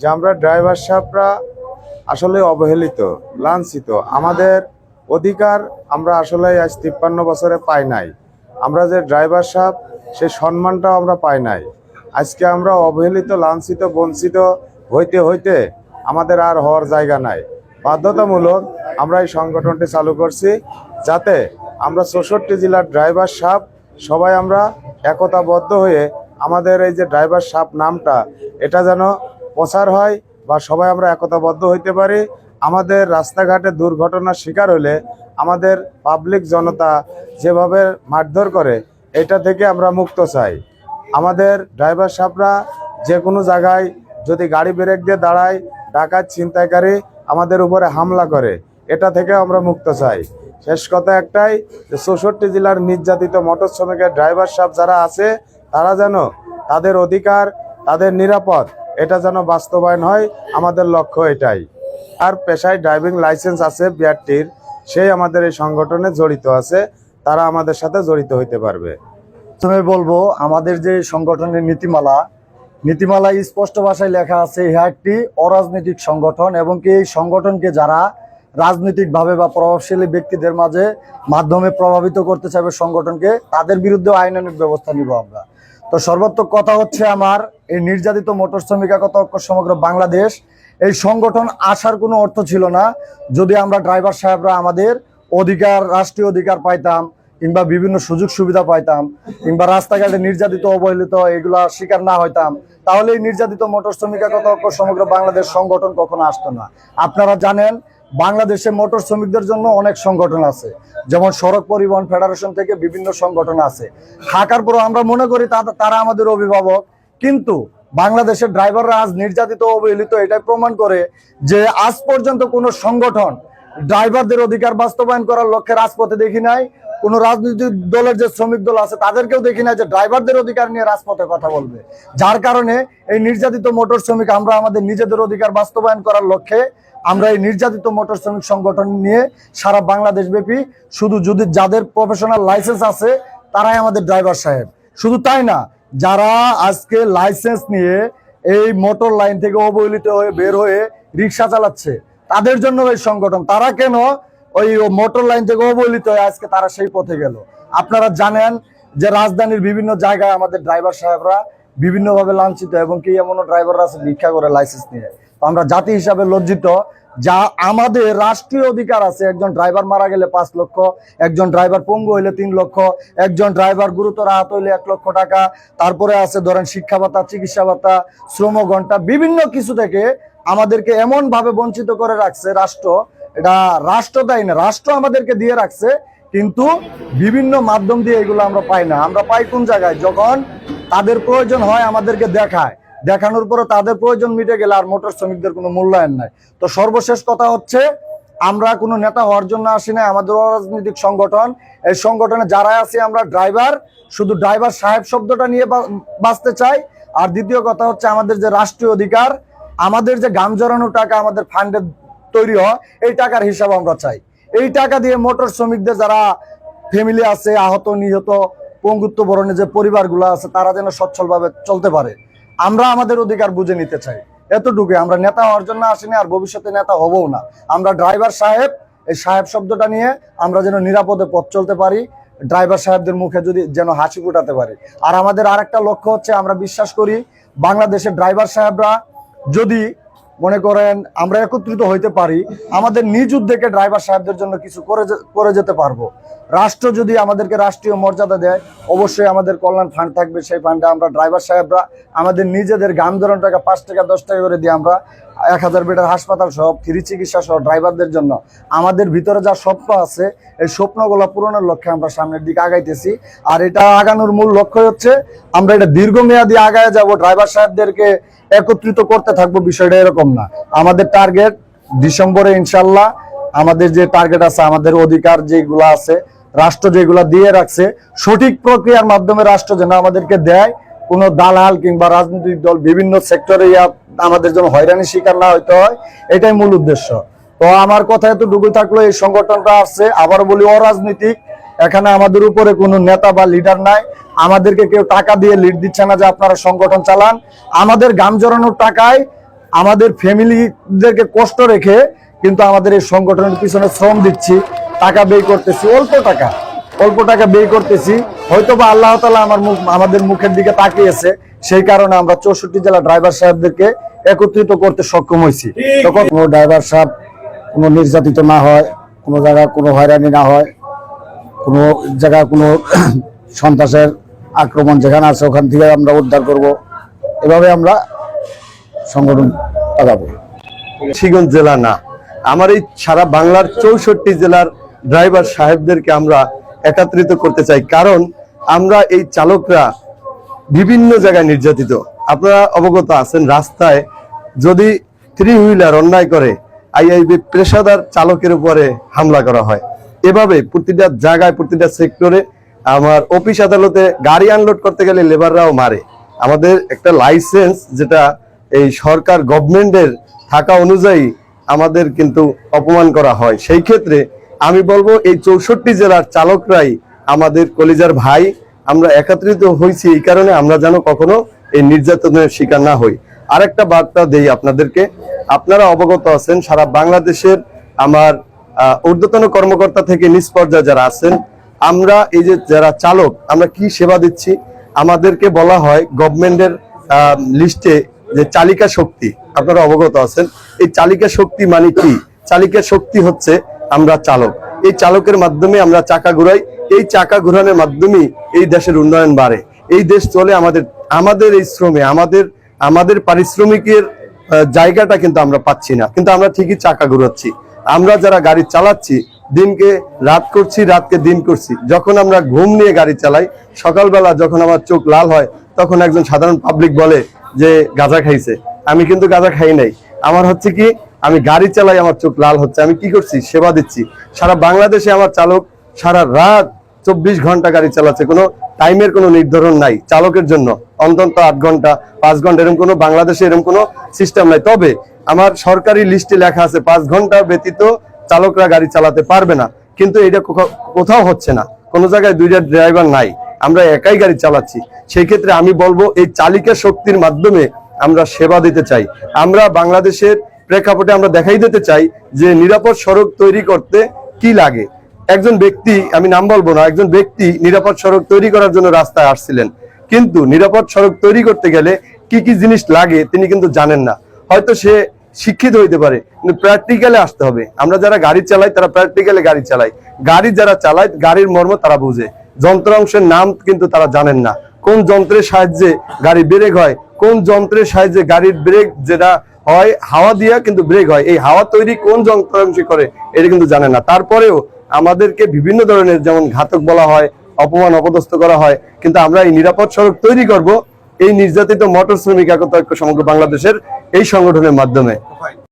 যে আমরা ড্রাইভার সাহেবরা আসলে অবহেলিত, লাঞ্ছিত। আমাদের অধিকার আমরা আসলে আজ তিপ্পান্ন বছরে পাই নাই। আমরা যে ড্রাইভার সাহেব, সে সম্মানটাও আমরা পাই নাই। আজকে আমরা অবহেলিত, লাঞ্ছিত, বঞ্চিত হইতে হইতে আমাদের আর হওয়ার জায়গা নাই। বাধ্যতামূলক আমরা এই সংগঠনটি চালু করছি যাতে আমরা চৌষট্টি জেলার ড্রাইভার সাপ সবাই আমরা একতাবদ্ধ হয়ে আমাদের এই যে ড্রাইভার সাপ নামটা, এটা যেন প্রচার হয় বা সবাই আমরা একতাবদ্ধ হইতে পারি, আমাদের রাস্তাঘাটে দুর্ঘটনার শিকার হলে আমাদের পাবলিক জনতা যেভাবে মারধর করে, এটা থেকে আমরা মুক্ত চাই। আমাদের ড্রাইভার সাহেবরা যে কোনো জায়গায় যদি গাড়ি ব্রেক দিয়ে দাঁড়ায়, ডাকাত, ছিনতাইকারী আমাদের উপরে হামলা করে, এটা থেকে আমরা মুক্ত চাই। শেষ কথা একটাই যে চৌষট্টি জেলার নির্যাতিত মোটর শ্রমিকের ড্রাইভার সাহেব যারা আছে, তারা যেন তাদের অধিকার, তাদের নিরাপদ এটা যেন বাস্তবায়ন হয়, আমাদের লক্ষ্য এটাই। আর পেশায় ড্রাইভিং লাইসেন্স আছে বিআরটির, সেই আমাদের এই সংগঠনে জড়িত আছে, তারা আমাদের সাথে জড়িত হইতে পারবে। প্রথমে বলব, আমাদের যে সংগঠনের নীতিমালা নীতিমালা স্পষ্ট ভাষায় লেখা আছে ইহা একটি অরাজনৈতিক সংগঠন এবং কি এই সংগঠনকে যারা রাজনৈতিকভাবে বা প্রভাবশালী ব্যক্তিদের মাঝে মাধ্যমে প্রভাবিত করতে চাইবে সংগঠনকে, তাদের বিরুদ্ধে আইনানুক ব্যবস্থা নিব আমরা। তো সর্বাত্মক কথা হচ্ছে আমার, এই নির্যাতিত মোটর শ্রমিক ঐক্য সমগ্র বাংলাদেশ। এই সংগঠন আসার কোনো অর্থ ছিল না। যদি আমরা ড্রাইভার সাহেবরা আমাদের অধিকার, রাষ্ট্রীয় অধিকার পাইতাম, কিংবা বিভিন্ন সুযোগ সুবিধা পাইতাম, কিংবা রাস্তাঘাটে নির্যাতিত, অবহেলিত এগুলা শিকার না হইতাম, তাহলে এই নির্যাতিত মোটর শ্রমিক ঐক্য সমগ্র বাংলাদেশ সংগঠন কখনো আসতো না। আপনারা জানেন বাংলাদেশে মোটর শ্রমিকদের জন্য অনেক সংগঠন আছে। যেমন সড়ক পরিবহন ফেডারেশন থেকে বিভিন্ন সংগঠন আছে। থাকার পরও আমরা মনে করি তারা আমাদের অভিভাবক। কিন্তু বাংলাদেশের ড্রাইভাররা আজ নির্যাতিত অবহেলিত এটাই প্রমাণ করে যে আজ পর্যন্ত কোনো সংগঠন ড্রাইভারদের অধিকার বাস্তবায়ন করার লক্ষ্যে রাজপথে দেখি নাই। কোন রাজনৈতিক দলের যে শ্রমিক দল আছে, তাদেরকেও দেখি না যে ড্রাইভারদের অধিকার নিয়ে রাজপথে কথা বলবে। যার কারণে এই নির্যাতিত মোটর শ্রমিক আমরা আমাদের নিজেদের অধিকার বাস্তবায়ন করার লক্ষ্যে আমরা এই নির্যাতিত মোটর শ্রমিক সংগঠন নিয়ে সারা বাংলাদেশ ব্যাপী শুধু যদি যাদের প্রফেশনাল লাইসেন্স আছে, তারাই আমাদের ড্রাইভার সাহেব। শুধু তাই না, যারা আজকে লাইসেন্স নিয়ে এই মোটর লাইন থেকে অবহেলিত হয়ে বের হয়ে রিক্সা চালাচ্ছে, তাদের জন্য এই সংগঠন, তারা কেন ওই মোটর লাইন থেকে অবহেলিত হয়ে আজকে তারা সেই পথে গেল? আপনারা জানেন যে রাজধানীর বিভিন্ন জায়গায় আমাদের ড্রাইভার সাহেবরা বিভিন্নভাবে লাঞ্ছিত, এবং কি এমনও ড্রাইভাররা আছে ভিক্ষা করে লাইসেন্স নিয়ে। আমরা জাতি হিসাবে লজ্জিত, যা আমাদের রাষ্ট্রীয় অধিকার আছে। একজন ড্রাইভার মারা গেলে পাঁচ লক্ষ, একজন ড্রাইভার পঙ্গু হইলে তিন লক্ষ, একজন ড্রাইভার গুরুতর আহত হইলে এক লক্ষ টাকা, তারপরে আছে ধরেন শিক্ষা ভাতা, চিকিৎসা ভাতা, শ্রম ঘণ্টা বিভিন্ন কিছু থেকে আমাদেরকে এমন ভাবে বঞ্চিত করে রাখছে রাষ্ট্র। এটা রাষ্ট্র দেয় না, রাষ্ট্র আমাদেরকে দিয়ে রাখছে, কিন্তু বিভিন্ন মাধ্যম দিয়ে এগুলো আমরা পাই না। আমরা পাই কোন জায়গায়? যখন তাদের প্রয়োজন হয় আমাদেরকে দেখায়। দেখানোর পরে তাদের প্রয়োজন মিটে গেলে আর মোটর শ্রমিকদের কোনো মূল্যায়ন নাই। তো সর্বশেষ কথা হচ্ছে, আমরা কোনো নেতা হওয়ার জন্য আসি না আমাদের অরাজনৈতিক সংগঠন, এই সংগঠনে যারা আছি আমরা ড্রাইভার, শুধু ড্রাইভার সাহেব শব্দটা নিয়ে বাঁচতে চাই। আর দ্বিতীয় কথা হচ্ছে আমাদের যে রাষ্ট্রীয় অধিকার, আমাদের যে গাম জড়ানো টাকা আমাদের ফান্ডে তৈরি হয়, এই টাকার হিসাব আমরা চাই। এই টাকা দিয়ে মোটর শ্রমিকদের যারা ফ্যামিলি আছে, আহত, নিহত পঙ্গুত্ব বরণে যে পরিবারগুলো আছে, তারা যেন সচ্ছলভাবে চলতে পারে। আমরা আমাদের অধিকার বুঝে নিতে চাই। এতটুকু আমরা নেতা হওয়ার জন্য আসিনি আর ভবিষ্যতে নেতা হবও না। আমরা ড্রাইভার সাহেব, এই সাহেব শব্দটা নিয়ে আমরা যেন নিরাপদে পথ চলতে পারি, ড্রাইভার সাহেবদের মুখে যদি যেন হাসি ফুটাতে পারি। আর আমাদের আরেকটা লক্ষ্য হচ্ছে, আমরা বিশ্বাস করি, বাংলাদেশের ড্রাইভার সাহেবরা যদি মনে করেন, আমরা একত্রিত হইতে পারি, আমাদের নিজ উদ্যোগে ড্রাইভার সাহেবদের জন্য কিছু করে করে যেতে পারব। রাষ্ট্র যদি আমাদেরকে রাষ্ট্রীয় মর্যাদা দেয়, অবশ্যই আমাদের কল্যাণ ফান্ড থাকবে। সেই ফান্ডে আমরা ড্রাইভার সাহেবরা আমাদের নিজেদের গান ধরন টাকা পাঁচ টাকা, দশ টাকা করে দিয়ে আমরা এক হাজার বেডের হাসপাতাল সহ ফ্রি চিকিৎসা সহ ড্রাইভারদের জন্য। আমাদের ভিতরে যা স্বপ্ন আছে, এই স্বপ্নগুলো পূরণের লক্ষ্যে আমরা সামনের দিকে আগাইতেছি। আর এটা আগানোর মূল লক্ষ্য হচ্ছে, আমরা এটা দীর্ঘমেয়াদী আগায় যাব, ড্রাইভার সাহেবদেরকে একত্রিত করতে থাকব, বিষয়টা এরকম না। আমাদের টার্গেট ডিসেম্বরে ইনশাল্লাহ আমাদের যে টার্গেট আছে, আমাদের অধিকার যেগুলো আছে, রাষ্ট্র যেগুলো দিয়ে রাখছে, সঠিক প্রক্রিয়ার মাধ্যমে রাষ্ট্র যেন আমাদেরকে দেয় কোনো দালাল কিংবা রাজনৈতিক দল বিভিন্ন সেক্টরে আমাদের জন্য হয়রানির শিকার না হইতে হয়, এটাই মূল উদ্দেশ্য। তো আমার কথা এতটুকু থাকল, এই সংগঠনটা আসছে আবার বলি অরাজনৈতিক। এখানে আমাদের উপরে কোনো নেতা বা লিডার নাই। আমাদেরকে কেউ টাকা দিয়ে লিড দিচ্ছে না যে আপনারা সংগঠন চালান। আমাদের গাম জড়ানোর টাকায় আমাদের ফ্যামিলিদেরকে কষ্ট রেখে কিন্তু আমাদের এই সংগঠনের পিছনে শ্রম দিচ্ছি, টাকা ব্যয় করতেছি, অল্প টাকা। অল্প টাকা ব্যয় করতেছি। হয়তো বা আল্লাহ তালা আমার মুখ আমাদের মুখের দিকে তাকিয়েছে। সেই কারণে আমরা চৌষট্টি জেলা ড্রাইভার সাহেবদেরকে একত্রিত করতে সক্ষম হয়েছি। তখন কোনো ড্রাইভার সাহেব কোনো নির্যাতিত না হয় কোনো জায়গায় কোনো হয়রানি না হয় কোনো জায়গায় কোনো সন্ত্রাসের আক্রমণ যেখানে আছে ওখান থেকে আমরা উদ্ধার করব। এভাবে আমরা সংগঠন আগাবো মুন্সিগঞ্জ জেলা না আমার এই সারা বাংলার চৌষট্টি জেলার ড্রাইভার সাহেবদেরকে আমরা একত্রিত করতে চাই। কারণ আমরা এই চালকরা বিভিন্ন জায়গায় নির্যাতিত। আপনারা অবগত আছেন রাস্তায় যদি থ্রি হুইলার অন্যায় করে, আইআইবি পেশাদার চালকের উপরে হামলা করা হয়। এভাবে প্রতিটা জায়গায়, প্রতিটা সেক্টরে আমার অফিস আদালতে গাড়ি আনলোড করতে গেলে লেবাররাও মারে। আমাদের একটা লাইসেন্স যেটা এই সরকার গভর্নমেন্টের থাকা অনুযায়ী আমাদের কিন্তু অপমান করা হয়। সেই ক্ষেত্রে আমি বলব, এই চৌষট্টি জেলার চালকরাই আমাদের কলিজার ভাই। আমরা একত্রিত হয়েছি এই কারণে আমরা যেন কখনো এই নির্যাতনের শিকার না হই। আরেকটা বার্তা দেই আপনাদেরকে। আপনারা অবগত আছেন, সারা বাংলাদেশের আমার ঊর্ধ্বতন কর্মকর্তা থেকে নিজ পর্যায়ে যারা আছেন, আমরা এই যে যারা চালক, আমরা কি সেবা দিচ্ছি? আমাদেরকে বলা হয় গভর্নমেন্টের লিস্টে যে চালিকা শক্তি। আপনারা অবগত আছেন। এই চালিকা শক্তি মানে কি? চালিকা শক্তি হচ্ছে আমরা চালক। এই চালকের মাধ্যমে আমরা চাকা ঘুরাই। এই চাকা ঘুরানোর মাধ্যমেই এই দেশের উন্নয়ন বাড়ে। এই দেশ চলে আমাদের আমাদের এই শ্রমে, আমাদের আমাদের পারিশ্রমিকের জায়গাটা কিন্তু আমরা পাচ্ছি না। কিন্তু আমরা ঠিকই চাকা ঘুরাচ্ছি। আমরা যারা গাড়ি চালাচ্ছি, দিনকে রাত করছি, রাতকে দিন করছি। যখন আমরা ঘুম নিয়ে গাড়ি চালাই, সকালবেলা যখন আমার চোখ লাল হয়, তখন একজন সাধারণ পাবলিক বলে যে, গাঁজা খাইছে। আমি কিন্তু গাঁজা খাই নাই। আমার হচ্ছে কি আমি গাড়ি চালাই আমার চোখ লাল হচ্ছে, আমি কি করছি? সেবা দিচ্ছি। সারা বাংলাদেশে আমার চালক সারা রাত চব্বিশ ঘণ্টা গাড়ি চালাচ্ছে, কোনো টাইমের কোনো নির্ধারণ নাই চালকের জন্য। অন্তত আট ঘণ্টা, পাঁচ ঘণ্টা, এরকম কোনো বাংলাদেশে এরকম কোনো সিস্টেম নাই। তবে আমার সরকারি লিস্টে লেখা আছে, পাঁচ ঘণ্টা ব্যতীত চালকরা গাড়ি চালাতে পারবে না। কিন্তু এটা কোথাও- হচ্ছে না। কোনো জায়গায় দুইটা ড্রাইভার নাই। আমরা একাই গাড়ি চালাচ্ছি। সেই ক্ষেত্রে আমি বলব, এই চালিকা শক্তির মাধ্যমে আমরা সেবা দিতে চাই। আমরা বাংলাদেশের প্রেক্ষাপটে আমরা দেখাই দিতে চাই যে নিরাপদ সড়ক তৈরি করতে কি লাগে। একজন ব্যক্তি, আমি নাম বলব না, একজন ব্যক্তি নিরাপদ সড়ক তৈরি করার জন্য রাস্তায় আসছিলেন। কিন্তু নিরাপদ সড়ক তৈরি করতে গেলে কি কি জিনিস লাগে তিনি কিন্তু জানেন না। হয়তো সে শিক্ষিত হইতে পারে, কিন্তু প্র্যাকটিক্যালে আসতে হবে। আমরা যারা গাড়ি চালাই, তারা প্র্যাকটিক্যালে গাড়ি চালাই। গাড়ি যারা চালায়, গাড়ির মর্ম তারা বুঝে। যন্ত্রাংশের নাম কিন্তু তারা জানেন না। কোন যন্ত্রের সাহায্যে গাড়ি ব্রেক হয়, কোন যন্ত্রের সাহায্যে গাড়ির ব্রেক যেটা হয়, হাওয়া দিয়া কিন্তু ব্রেক হয়। এই হাওয়া তৈরি কোন যন্ত্রাংশে করে, এটা কিন্তু জানে না। তারপরেও আমাদেরকে বিভিন্ন ধরনের যেমন ঘাতক বলা হয়, অপমান অপদস্থ করা হয়, কিন্তু আমরা এই নিরাপদ সড়ক তৈরি করব এই নির্যাতিত মোটর শ্রমিক একতা সমগ্র বাংলাদেশের এই সংগঠনের মাধ্যমে।